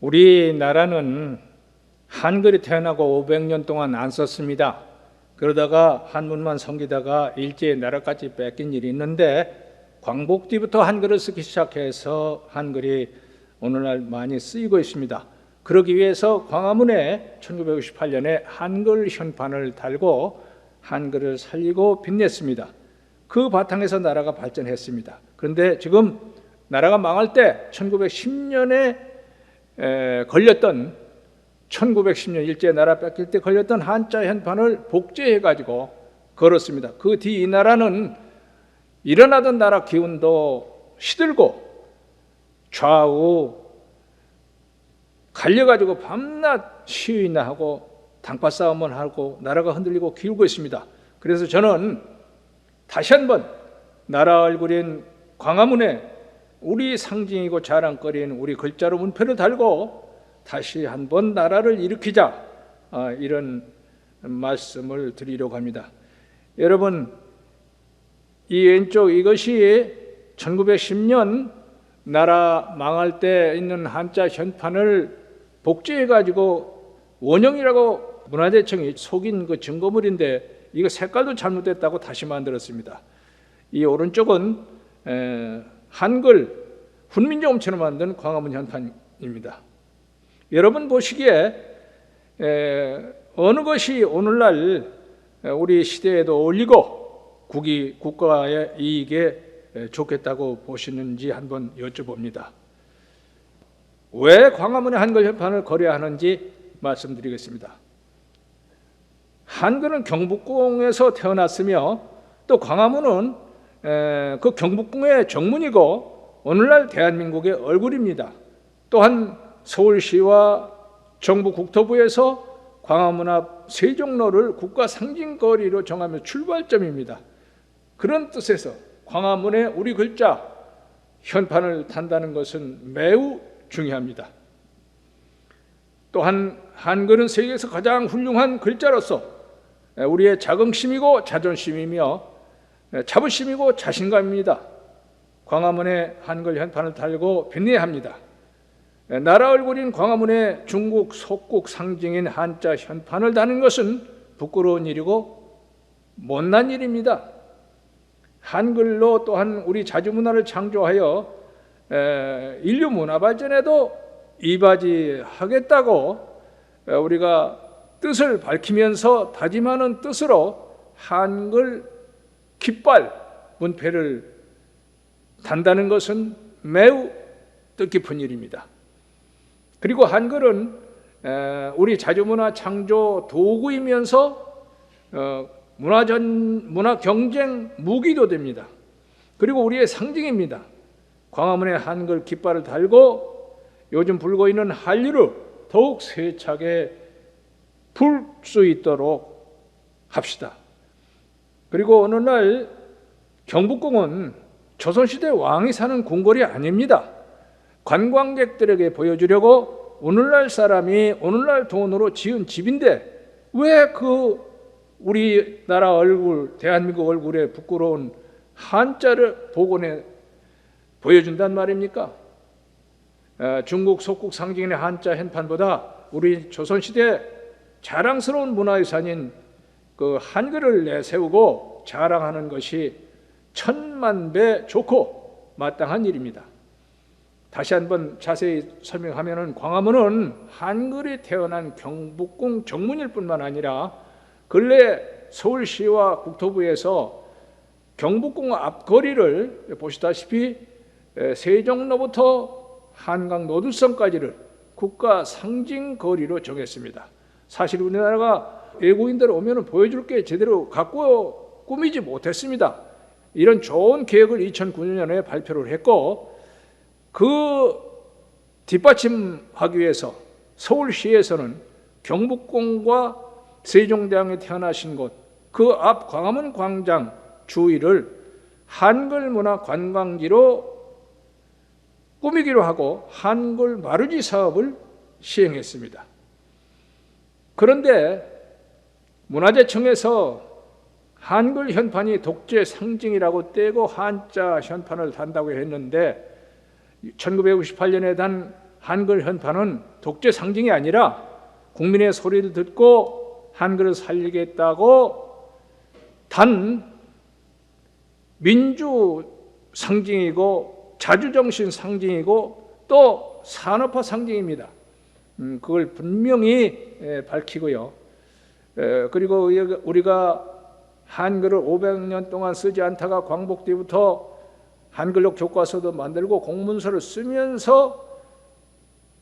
우리나라는 한글이 태어나고 500년 동안 안 썼습니다. 그러다가 한문만 섬기다가 일제히 나라까지 뺏긴 일이 있는데 광복 뒤부터 한글을 쓰기 시작해서 한글이 오늘날 많이 쓰이고 있습니다. 그러기 위해서 광화문에 1958년에 한글 현판을 달고 한글을 살리고 빛냈습니다. 그 바탕에서 나라가 발전했습니다. 그런데 지금 나라가 망할 때 1910년에 걸렸던 1910년 일제 나라 뺏길 때 걸렸던 한자 현판을 복제해 가지고 걸었습니다. 그 뒤 이 나라는 일어나던 나라 기운도 시들고 좌우 갈려가지고 밤낮 시위나 하고 당파 싸움을 하고 나라가 흔들리고 기울고 있습니다. 그래서 저는 다시 한번 나라 얼굴인 광화문에 우리 상징이고 자랑거리인 우리 글자로 문표를 달고 다시 한번 나라를 일으키자 아, 이런 말씀을 드리려고 합니다. 여러분 이 왼쪽 이것이 1910년 나라 망할 때 있는 한자 현판을 복제해 가지고 원형이라고 문화재청이 속인 그 증거물인데 이거 색깔도 잘못됐다고 다시 만들었습니다. 이 오른쪽은 에, 한글 훈민정음처럼 만든 광화문 현판입니다. 여러분 보시기에 에, 어느 것이 오늘날 우리 시대에도 어울리고 국이 국가의 이익에 좋겠다고 보시는지 한번 여쭤봅니다. 왜 광화문에 한글 현판을 거래야 하는지 말씀드리겠습니다. 한글은 경복궁에서 태어났으며 또 광화문은 그 경복궁의 정문이고 오늘날 대한민국의 얼굴입니다. 또한 서울시와 정부 국토부에서 광화문 앞 세종로를 국가 상징거리로 정하며 출발점입니다. 그런 뜻에서 광화문에 우리 글자 현판을 탄다는 것은 매우 중요합니다. 또한 한글은 세계에서 가장 훌륭한 글자로서 우리의 자긍심이고 자존심이며 자부심이고 자신감입니다. 광화문에 한글 현판을 달고 빛내야 합니다. 나라 얼굴인 광화문에 중국 속국 상징인 한자 현판을 다는 것은 부끄러운 일이고 못난 일입니다. 한글로 또한 우리 자주 문화를 창조하여 인류 문화 발전에도 이바지하겠다고 우리가 뜻을 밝히면서 다짐하는 뜻으로 한글 깃발 문패를 단다는 것은 매우 뜻깊은 일입니다. 그리고 한글은 우리 자주문화 창조 도구이면서 어, 문화전 문화 경쟁 무기도 됩니다. 그리고 우리의 상징입니다. 광화문에 한글 깃발을 달고 요즘 불고 있는 한류를 더욱 세차게 불 수 있도록 합시다. 그리고 어느 날 경복궁은 조선시대 왕이 사는 궁궐이 아닙니다. 관광객들에게 보여주려고 오늘날 사람이 오늘날 돈으로 지은 집인데 왜 그 우리나라 얼굴, 대한민국 얼굴에 부끄러운 한자를 복원해 보여준단 말입니까? 중국 속국 상징의 한자 현판보다 우리 조선시대 자랑스러운 문화유산인 그 한글을 내세우고 자랑하는 것이 천만 배 좋고 마땅한 일입니다. 다시 한번 자세히 설명하면은 광화문은 한글이 태어난 경복궁 정문일 뿐만 아니라 근래 서울시와 국토부에서 경복궁 앞거리를 보시다시피 세종로부터 한강 노두성까지를 국가 상징 거리로 정했습니다. 사실 우리나라가 외국인들 오면 보여줄 게 제대로 갖고 꾸미지 못했습니다. 이런 좋은 계획을 2009년에 발표를 했고 그 뒷받침하기 위해서 서울시에서는 경복궁과 세종대왕이 태어나신 곳 그 앞 광화문 광장 주위를 한글 문화 관광지로 꾸미기로 하고 한글 마루지 사업을 시행했습니다. 그런데 문화재청에서 한글 현판이 독재 상징이라고 떼고 한자 현판을 단다고 했는데 1958년에 단 한글 현판은 독재 상징이 아니라 국민의 소리를 듣고 한글을 살리겠다고 단 민주 상징이고 자주정신 상징이고 또 산업화 상징입니다. 음, 그걸 분명히 에, 밝히고요. 에, 그리고 우리가 한글을 500년 동안 쓰지 않다가 광복 때부터 한글로 교과서도 만들고 공문서를 쓰면서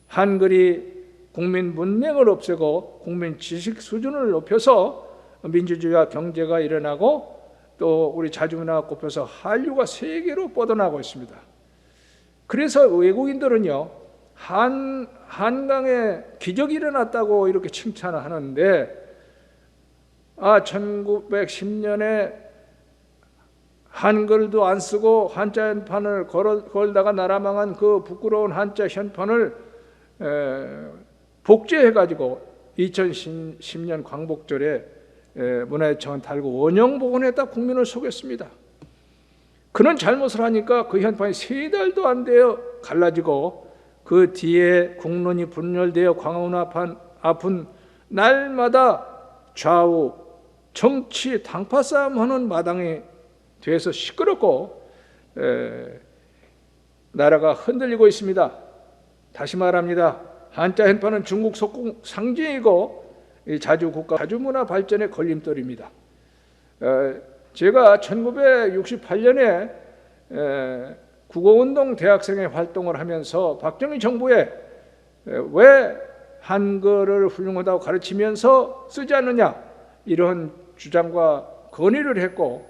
한글이 국민 문맹을 없애고 국민 지식 수준을 높여서 민주주의와 경제가 일어나고 또 우리 자주문화가 꼽혀서 한류가 세계로 뻗어나고 있습니다. 그래서 외국인들은요 한 한강에 기적이 일어났다고 이렇게 칭찬을 하는데 아 1910년에 한글도 안 쓰고 한자 현판을 걸어, 걸다가 나라망한 그 부끄러운 한자 현판을 에, 복제해 가지고 2010년 광복절에 에, 문화유청은 달고 원형 복원했다 국민을 속였습니다. 그는 잘못을 하니까 그 현판이 세 달도 안 되어 갈라지고 그 뒤에 국론이 분열되어 광화문 앞은 날마다 좌우 정치 당파 싸움하는 마당이 돼서 시끄럽고 에, 나라가 흔들리고 있습니다. 다시 말합니다. 한자 현판은 중국 속국 상징이고 자주 국가 자주 문화 발전의 걸림돌입니다. 에, 제가 1968년에 에, 국어운동 대학생의 활동을 하면서 박정희 정부에 왜 한글을 훌륭하다고 가르치면서 쓰지 않느냐 이런 주장과 건의를 했고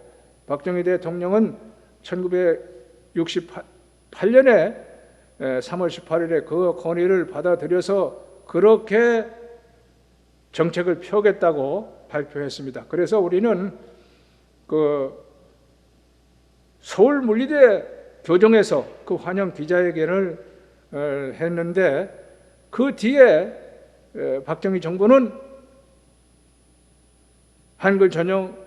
박정희 대통령은 1968년에 3월 18일에 그 건의를 받아들여서 그렇게 정책을 펴겠다고 발표했습니다. 그래서 우리는 그 서울 물리대 교정에서 그 환영 기자회견을 어, 했는데 그 뒤에 박정희 정부는 한글 전용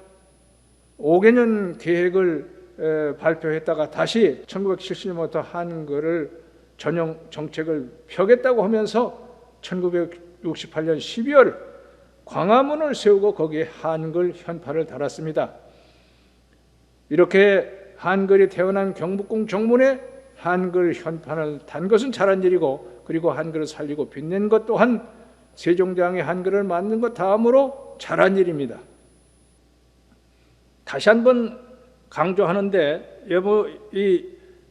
5개년 계획을 발표했다가 다시 1970년부터 한글을 전용 정책을 펴겠다고 하면서 1968년 12월 광화문을 세우고 거기에 한글 현판을 달았습니다. 이렇게 한글이 태어난 경복궁 정문에 한글 현판을 단 것은 잘한 일이고 그리고 한글을 살리고 빛낸 것 또한 세종대왕의 한글을 만든 것 다음으로 잘한 일입니다. 다시 한번 강조하는데 여보 이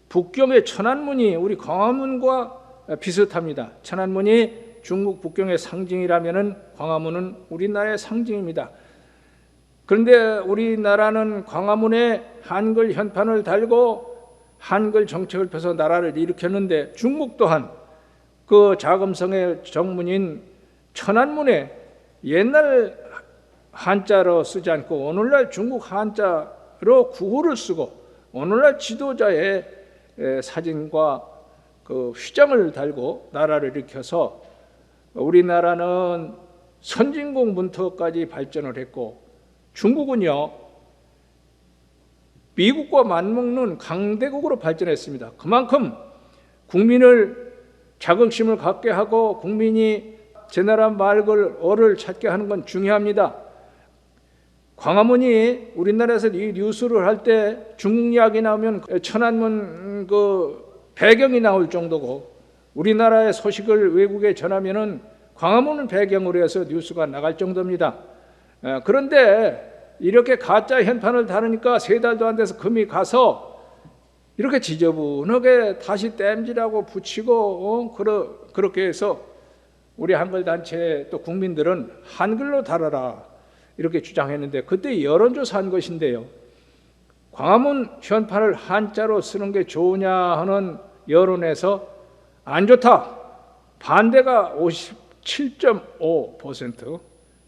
북경의 천안문이 우리 광화문과 비슷합니다. 천안문이 중국 북경의 상징이라면은 광화문은 우리나라의 상징입니다. 그런데 우리나라는 광화문에 한글 현판을 달고 한글 정책을 펴서 나라를 일으켰는데 중국 또한 그 자금성의 정문인 천안문에 옛날 한자로 쓰지 않고 오늘날 중국 한자로 구호를 쓰고 오늘날 지도자의 사진과 그 휘장을 달고 나라를 일으켜서 우리나라는 선진국 문턱까지 발전을 했고 중국은요 미국과 맞먹는 강대국으로 발전했습니다. 그만큼 국민을 자긍심을 갖게 하고 국민이 제 나라 말을 어를 찾게 하는 건 중요합니다. 광화문이 우리나라에서 이 뉴스를 할 때 중국 이야기 나오면 천안문 그 배경이 나올 정도고 우리나라의 소식을 외국에 전하면은 광화문을 배경으로 해서 뉴스가 나갈 정도입니다. 어, 그런데 이렇게 가짜 현판을 다루니까 세 달도 안 돼서 금이 가서 이렇게 지저분하게 다시 땜질하고 붙이고 어? 그러, 그렇게 해서 우리 한글 단체 또 국민들은 한글로 다뤄라 이렇게 주장했는데 그때 여론조사한 것인데요. 광화문 현판을 한자로 쓰는 게 좋으냐 하는 여론에서 안 좋다. 반대가 57.5%,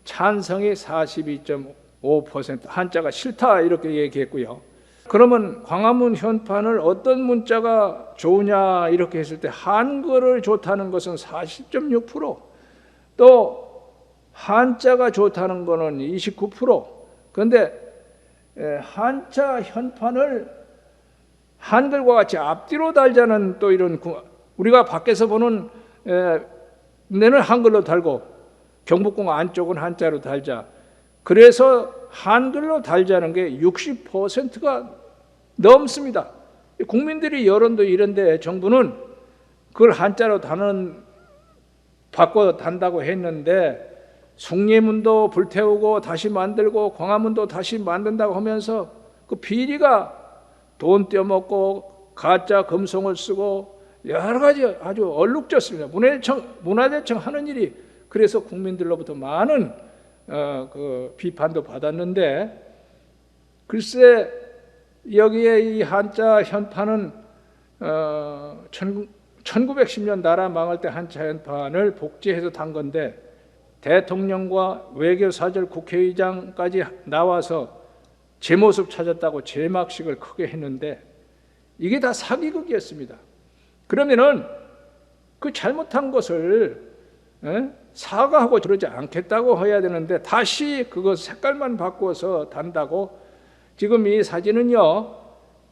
찬성이 42.5%, 한자가 싫다 이렇게 얘기했고요. 그러면 광화문 현판을 어떤 문자가 좋으냐 이렇게 했을 때 한글을 좋다는 것은 40.6%, 또 한자가 좋다는 것은 29%. 그런데 한자 현판을 한글과 같이 앞뒤로 달자는 또 이런 우리가 밖에서 보는 에, 내는 한글로 달고 경복궁 안쪽은 한자로 달자. 그래서 한글로 달자는 게 60%가 넘습니다. 국민들이 여론도 이런데 정부는 그걸 한자로 다는 바꿔 단다고 했는데 숭례문도 불태우고 다시 만들고 광화문도 다시 만든다고 하면서 그 비리가 돈 떼어먹고 가짜 금송을 쓰고 여러 가지 아주 얼룩졌습니다. 문화재청 문화재청 하는 일이 그래서 국민들로부터 많은 어, 그 비판도 받았는데 글쎄 여기에 이 한자 현판은 어, 1910년 나라 망할 때 한자 현판을 복제해서 단 건데 대통령과 외교사절 국회의장까지 나와서 제 모습 찾았다고 제막식을 크게 했는데 이게 다 사기극이었습니다. 그러면은 그 잘못한 것을 에? 사과하고 그러지 않겠다고 해야 되는데 다시 그거 색깔만 바꾸어서 단다고 지금 이 사진은요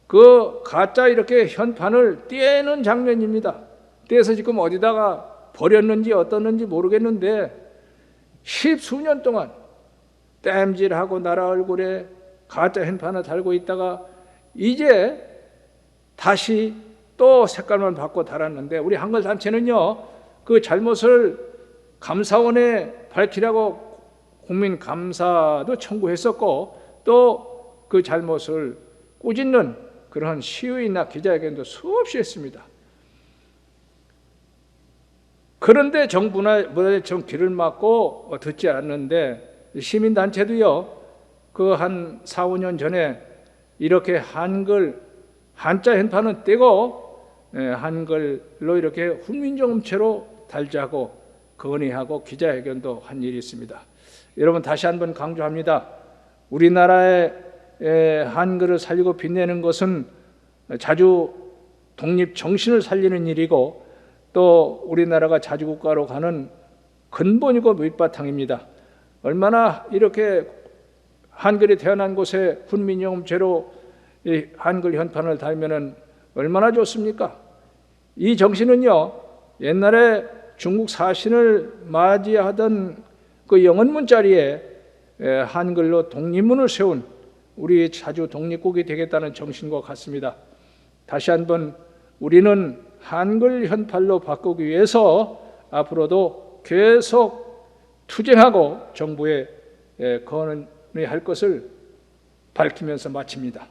그 가짜 이렇게 현판을 떼는 장면입니다. 떼서 지금 어디다가 버렸는지 어떻는지 모르겠는데 십수년 동안 땜질하고 나라 얼굴에 가짜 현판을 달고 있다가 이제 다시 또 색깔만 바꿔 달았는데 우리 한글 단체는요 그 잘못을 감사원에 밝히라고 국민 감사도 청구했었고 또 그 잘못을 꾸짖는 그러한 시위나 기자회견도 수없이 했습니다. 그런데 정부나 문화재청 길을 막고 듣지 않는데 시민단체도요 그 한 4, 5년 전에 이렇게 한글 한자 현판은 떼고 예, 한글로 이렇게 훈민정음체로 달자고 건의하고 기자회견도 한 일이 있습니다. 여러분 다시 한번 강조합니다. 우리나라의 에, 한글을 살리고 빛내는 것은 자주 독립 정신을 살리는 일이고 또 우리나라가 자주국가로 가는 근본이고 밑바탕입니다. 얼마나 이렇게 한글이 태어난 곳에 훈민영음제로 이 한글 현판을 달면은 얼마나 좋습니까? 이 정신은요 옛날에 중국 사신을 맞이하던 그 영원문 자리에 에, 한글로 독립문을 세운 우리 자주 독립국이 되겠다는 정신과 같습니다. 다시 한번 우리는 한글 현팔로 바꾸기 위해서 앞으로도 계속 투쟁하고 정부에 에, 건의할 것을 밝히면서 마칩니다.